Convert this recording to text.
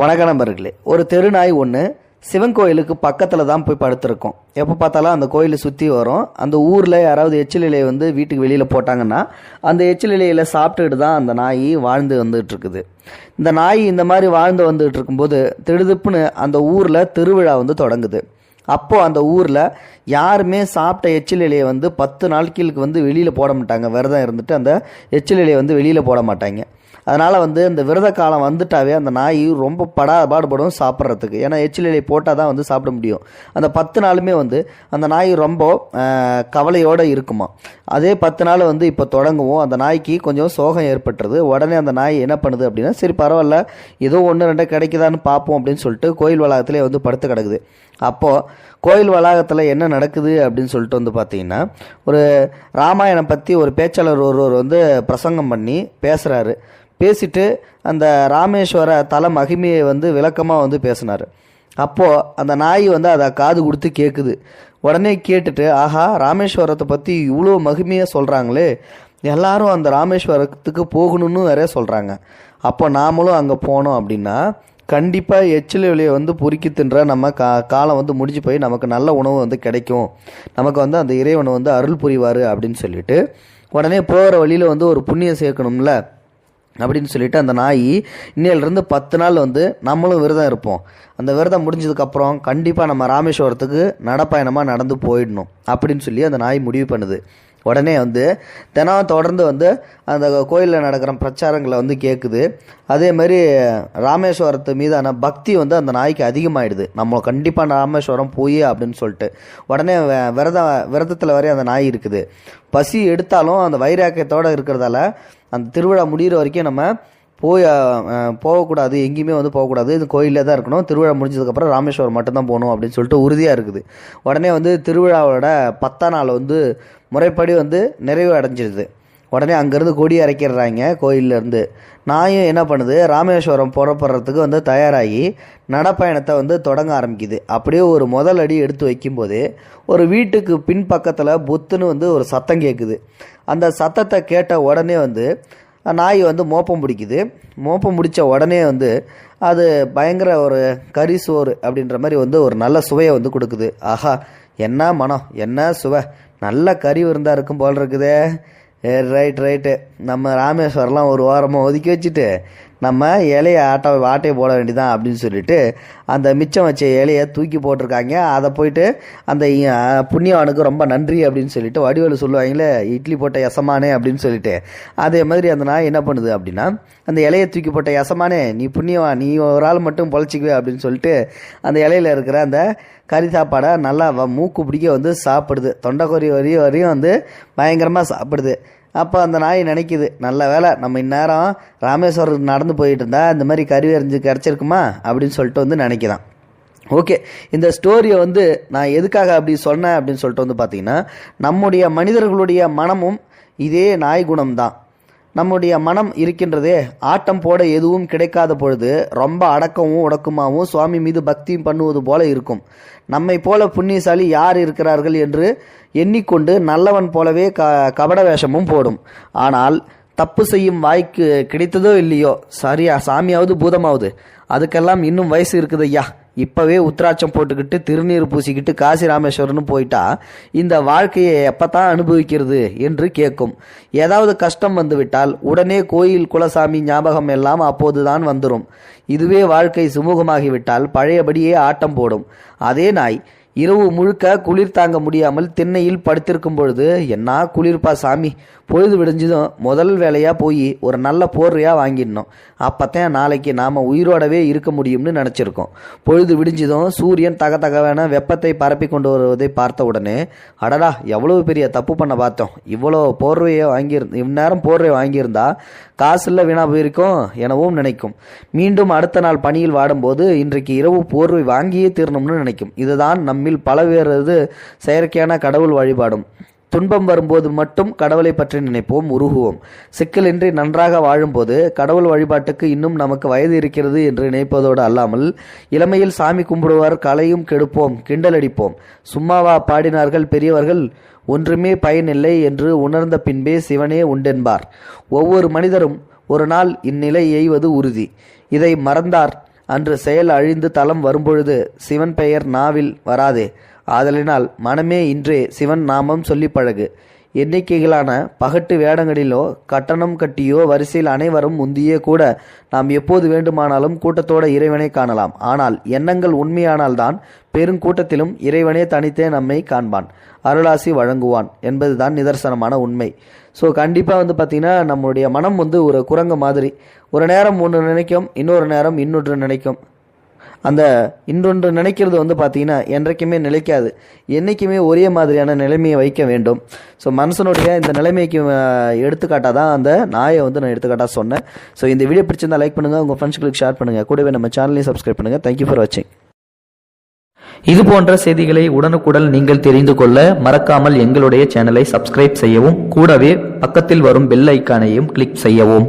வணக்க நண்பர்களே ஒரு தெருநாய் ஒன்று சிவன் கோயிலுக்கு பக்கத்தில் தான் போய் படுத்திருக்கோம். எப்போ பார்த்தாலும் அந்த கோயிலை சுற்றி வரும். அந்த ஊரில் யாராவது எச்சில் இலையை வந்து வீட்டுக்கு வெளியில் போட்டாங்கன்னா அந்த எச்சில் இலையில் சாப்பிட்டுக்கிட்டு தான் அந்த நாய் வாழ்ந்து வந்துகிட்ருக்குது. இந்த நாய் இந்த மாதிரி வாழ்ந்து வந்துகிட்டு இருக்கும்போது திடுதிப்புன்னு அந்த ஊரில் திருவிழா வந்து தொடங்குது. அப்போது அந்த ஊரில் யாருமே சாப்பிட்ட எச்சில் இலையை வந்து பத்து நாட்களுக்கு வந்து வெளியில் போட மாட்டாங்க. விரதம் இருந்துட்டு அந்த எச்சில் இலையை வந்து வெளியில் போட மாட்டாங்க. அதனால் வந்து இந்த விரத காலம் வந்துட்டாவே அந்த நாய் ரொம்ப படா பாடுபடும் சாப்பிட்றதுக்கு. ஏன்னா எச்சில் போட்டால் தான் வந்து சாப்பிட முடியும். அந்த பத்து நாளுமே வந்து அந்த நாய் ரொம்ப கவலையோடு இருக்குமா. அதே பத்து நாள் வந்து இப்போ தொடங்குவோம். அந்த நாய்க்கு கொஞ்சம் சோகம் ஏற்பட்டுறது உடனே அந்த நாய் என்ன பண்ணுது அப்படின்னா சரி பரவாயில்ல. ஏதோ ஒன்று ரெண்டு கிடைக்குதான்னு பார்ப்போம் அப்படின்னு சொல்லிட்டு கோயில் வளாகத்திலே வந்து படுத்து கிடக்குது. அப்போது கோயில் வளாகத்தில் என்ன நடக்குது அப்படின்னு சொல்லிட்டு வந்து பார்த்தீங்கன்னா ஒரு ராமாயணம் பற்றி ஒரு பேச்சாளர் ஒருவர் வந்து பிரசங்கம் பண்ணி பேசுகிறாரு பேசிட்டு அந்த ராமேஸ்வர தல மகிமையை வந்து விளக்கமாக வந்து பேசினார். அப்போது அந்த நாய் வந்து அதை காது கொடுத்து கேட்குது உடனே கேட்டுட்டு ஆஹா ராமேஸ்வரத்தை பற்றி இவ்வளோ மகிமையாக சொல்கிறாங்களே எல்லாரும் அந்த ராமேஸ்வரத்துக்கு போகணும்னு வேற சொல்கிறாங்க அப்போ நாமளும் அங்கே போனோம் அப்படின்னா கண்டிப்பாக எச்சில் வெளியை வந்து பொறுக்கி தின்ற நம்ம கா காலம் வந்து முடிஞ்சு போய் நமக்கு நல்ல உணவு வந்து கிடைக்கும். நமக்கு வந்து அந்த இறைவனை வந்து அருள் புரிவார் அப்படின்னு சொல்லிட்டு உடனே போகிற வழியில் வந்து ஒரு புண்ணியம் சேர்க்கணும்ல அப்படின்னு சொல்லிட்டு அந்த நாய் இன்னையிலேருந்து பத்து நாள் வந்து நம்மளும் விரதம் இருப்போம். அந்த விரதம் முடிஞ்சதுக்கப்புறம் கண்டிப்பாக நம்ம ராமேஸ்வரத்துக்கு நடப்பயணமாக நடந்து போயிடணும் அப்படின்னு சொல்லி அந்த நாய் முடிவு பண்ணுது. உடனே வந்து தினம் தொடர்ந்து வந்து அந்த கோயிலில் நடக்கிற பிரச்சாரங்களை வந்து கேட்குது அதே மாதிரி ராமேஸ்வரத்து மீதான பக்தி வந்து அந்த நாய்க்கு அதிகமாகிடுது நம்ம கண்டிப்பாக ராமேஸ்வரம் போய் அப்படின்னு சொல்லிட்டு. உடனே விரத விரதம் விரதத்தில் வரையும் அந்த நாய் இருக்குது. பசி எடுத்தாலும் அந்த வைராக்கியத்தோடு இருக்கிறதால அந்த திருவிழா முடிகிற வரைக்கும் நம்ம போய் போகக்கூடாது. எங்கேயுமே வந்து போகக்கூடாது. இது கோயிலே தான் இருக்கணும். திருவிழா முடிஞ்சதுக்கப்புறம் ராமேஸ்வரம் மட்டும்தான் போகணும் அப்படின்னு சொல்லிட்டு உறுதியாக இருக்குது. உடனே வந்து திருவிழாவோட பத்தாம் நாள் வந்து முறைப்படி வந்து நிறைவு அடைஞ்சிடுது உடனே அங்கேருந்து கொடி இறக்கிடுறாங்க கோயிலேருந்து நாயும் என்ன பண்ணுது? ராமேஸ்வரம் புறப்படுறதுக்கு வந்து தயாராகி நடப்பயணத்தை வந்து தொடங்க ஆரம்பிக்குது. அப்படியே ஒரு முதல் அடி எடுத்து வைக்கும்போது ஒரு வீட்டுக்கு பின்பக்கத்தில் புத்துன்னு வந்து ஒரு சத்தம் கேட்குது அந்த சத்தத்தை கேட்ட உடனே வந்து நாய் வந்து மோப்பம் பிடிக்குது. மோப்பம் பிடிச்ச உடனே வந்து அது பயங்கர ஒரு கறி சோறு அப்படின்ற மாதிரி வந்து ஒரு நல்ல சுவையை வந்து கொடுக்குது. ஆஹா என்ன மனம்? என்ன சுவை? நல்ல கறி விருந்தா இருக்கும் போல் இருக்குதே. ரைட் ரைட்டு நம்ம ராமேஸ்வரம்லாம் ஒரு வாரமாக ஒதுக்கி வச்சுட்டு நம்ம இலையை ஆட்டை ஆட்டையை போட வேண்டியதான் அப்படின்னு சொல்லிட்டு அந்த மிச்சம் வச்ச இலையை தூக்கி போட்டிருக்காங்க. அதை போயிட்டு அந்த புண்ணியவனுக்கு புண்ணியவானுக்கு ரொம்ப நன்றி அப்படின்னு சொல்லிட்டு வடிவேலு சொல்லுவாங்களே இட்லி போட்ட எசமானே அப்படின்னு சொல்லிட்டு. அதே மாதிரி அந்த நாய் என்ன பண்ணுது அப்படின்னா அந்த இலையை தூக்கி போட்ட எசமானே நீ புண்ணியவா நீ ஒரு ஆள் மட்டும் பொழைச்சிக்குவே அப்படின்னு சொல்லிட்டு அந்த இலையில இருக்கிற அந்த கறி சாப்பாடை நல்லா வ- மூக்கு பிடிக்க வந்து சாப்பிடுது. தொண்டைக்கொறி வரையும் வரையும் வந்து பயங்கரமாக சாப்பிடுது. அப்போ அந்த நாய் நினைக்குது நல்ல வேலை நம்ம இந்நேரம் ராமேஸ்வரம் நடந்து போயிட்டு இருந்தா இந்த மாதிரி கறி எறிஞ்சு கிடச்சிருக்குமா அப்படின்னு சொல்லிட்டு வந்து நினைக்கிறான் ஓகே இந்த ஸ்டோரியை வந்து நான் எதுக்காக அப்படி சொன்னேன் அப்படின்னு சொல்லிட்டு வந்து பார்த்தீங்கன்னா நம்முடைய மனிதர்களுடைய மனமும் இதே நாய் குணம்தான். நம்முடைய மனம் இருக்கின்றதே ஆட்டம் போட எதுவும் கிடைக்காத பொழுது ரொம்ப அடக்கமும் உடக்கமாகவும் சுவாமி மீது பக்தியும் பண்ணுவது போல இருக்கும். நம்மை போல புண்ணியசாலி யார் இருக்கிறார்கள் என்று எண்ணிக்கொண்டு நல்லவன் போலவே க கபட வேஷமும் போடும். ஆனால் தப்பு செய்யும் வாய்க்கு கிடைத்ததோ இல்லையோ சரியா சாமியாவது பூதமாவது. அதுக்கெல்லாம் இன்னும் வயசு இருக்குது ஐயா இப்போவே உத்ராட்சம் போட்டுக்கிட்டு திருநீர் பூசிக்கிட்டு காசி ராமேஸ்வரம்னு போயிட்டா இந்த வாழ்க்கையை எப்பத்தான் அனுபவிக்கிறது என்று கேட்கும் ஏதாவது கஷ்டம் வந்துவிட்டால் உடனே கோயில் குலசாமி ஞாபகம் எல்லாம் அப்போதுதான் வந்துடும் இதுவே வாழ்க்கை சுமூகமாகிவிட்டால் பழையபடியே ஆட்டம் போடும். அதே நாய் இரவு முழுக்க குளிர் தாங்க முடியாமல் திண்ணையில் படுத்திருக்கும் பொழுது என்ன குளிர்ப்பா சாமி பொழுது விடிஞ்சதும் முதல் வேலையாக போய் ஒரு நல்ல போர்வையாக வாங்கிடணும். அப்போத்தான் நாளைக்கு நாம் உயிரோடவே இருக்க முடியும்னு நினச்சிருக்கோம். பொழுது விடிஞ்சதும் சூரியன் தக தகவன வெப்பத்தை பரப்பி கொண்டு வருவதை பார்த்த உடனே அடடா எவ்வளோ பெரிய தப்பு பண்ண பார்த்தோம். இவ்வளோ போர்வையை வாங்கியிரு இந்நேரம் போர்வை வாங்கியிருந்தா இல்லை வீணா போயிருக்கோம் எனவும் நினைக்கும். மீண்டும் அடுத்த நாள் பணியில் வாடும்போது இன்றைக்கு இரவு போர்வை வாங்கியே தீரணும்னு நினைக்கும். இதுதான் நம் பல பேரது செயற்கையான கடவுள் வழிபாடும். துன்பம் வரும்போது மட்டும் கடவுளை பற்றி நினைப்போம் உருகுவோம். சிக்கலின்றி நன்றாக வாழும்போது கடவுள் வழிபாட்டுக்கு இன்னும் நமக்கு வயது இருக்கிறது என்று நினைப்பதோடு அல்லாமல் இளமையில் சாமி கும்பிடுவார் கலையும் கெடுப்போம் கிண்டலடிப்போம் சும்மாவா பாடினார்கள் பெரியவர்கள் ஒன்றுமே பயனில்லை என்று உணர்ந்த பின்பே சிவனே உண்டென்பார். ஒவ்வொரு மனிதரும் ஒரு நாள் இந்நிலை எய்வது உறுதி. இதை மறந்தார் அன்று செயல் அழிந்து தலம் வரும்பொழுது சிவன் பெயர் நாவில் வராதே. ஆதலினால் மனமே இன்றே சிவன் நாமம் சொல்லி பழகு. எண்ணிக்கைகளான பகட்டு வேடங்களிலோ கட்டணம் கட்டியோ வரிசையில் அனைவரும் முந்தியே கூட நாம் எப்போது வேண்டுமானாலும் கூட்டத்தோட இறைவனை காணலாம். ஆனால் எண்ணங்கள் உண்மையானால்தான் பெருங்கூட்டத்திலும் இறைவனே தனித்தே நம்மை காண்பான் அருளாசி வழங்குவான் என்பதுதான் நிதர்சனமான உண்மை. ஸோ கண்டிப்பாக வந்து பார்த்திங்கன்னா நம்மளுடைய மனம் வந்து ஒரு குரங்கு மாதிரி. ஒரு நேரம் ஒன்று நினைக்கும் இன்னொரு நேரம் இன்னொன்று நினைக்கும். அந்த இன்னொன்று நினைக்கிறது வந்து பார்த்தீங்கன்னா என்றைக்குமே நிலைக்காது. என்றைக்குமே ஒரே மாதிரியான நிலைமையை வைக்க வேண்டும். ஸோ மனுஷனுடைய இந்த நிலைமைக்கு எடுத்துக்காட்டாக தான் அந்த நாயை வந்து நான் எடுத்துக்காட்டாக சொன்னேன். ஸோ இந்த வீடியோ பிடிச்சிருந்தால் லைக் பண்ணுங்கள் உங்கள் ஃப்ரெண்ட்ஸ்களுக்கு ஷேர் பண்ணுங்கள் கூடவே நம்ம சேனலையும் சப்ஸ்கிரைப் பண்ணுங்கள் தேங்க்யூ ஃபார் வாட்சிங் இது போன்ற செய்திகளை உடனுக்குடன் நீங்கள் தெரிந்து கொள்ள மறக்காமல் எங்களுடைய சேனலை சப்ஸ்கிரைப் செய்யவும் கூடவே பக்கத்தில் வரும் பெல் ஐக்கானையும் கிளிக் செய்யவும்.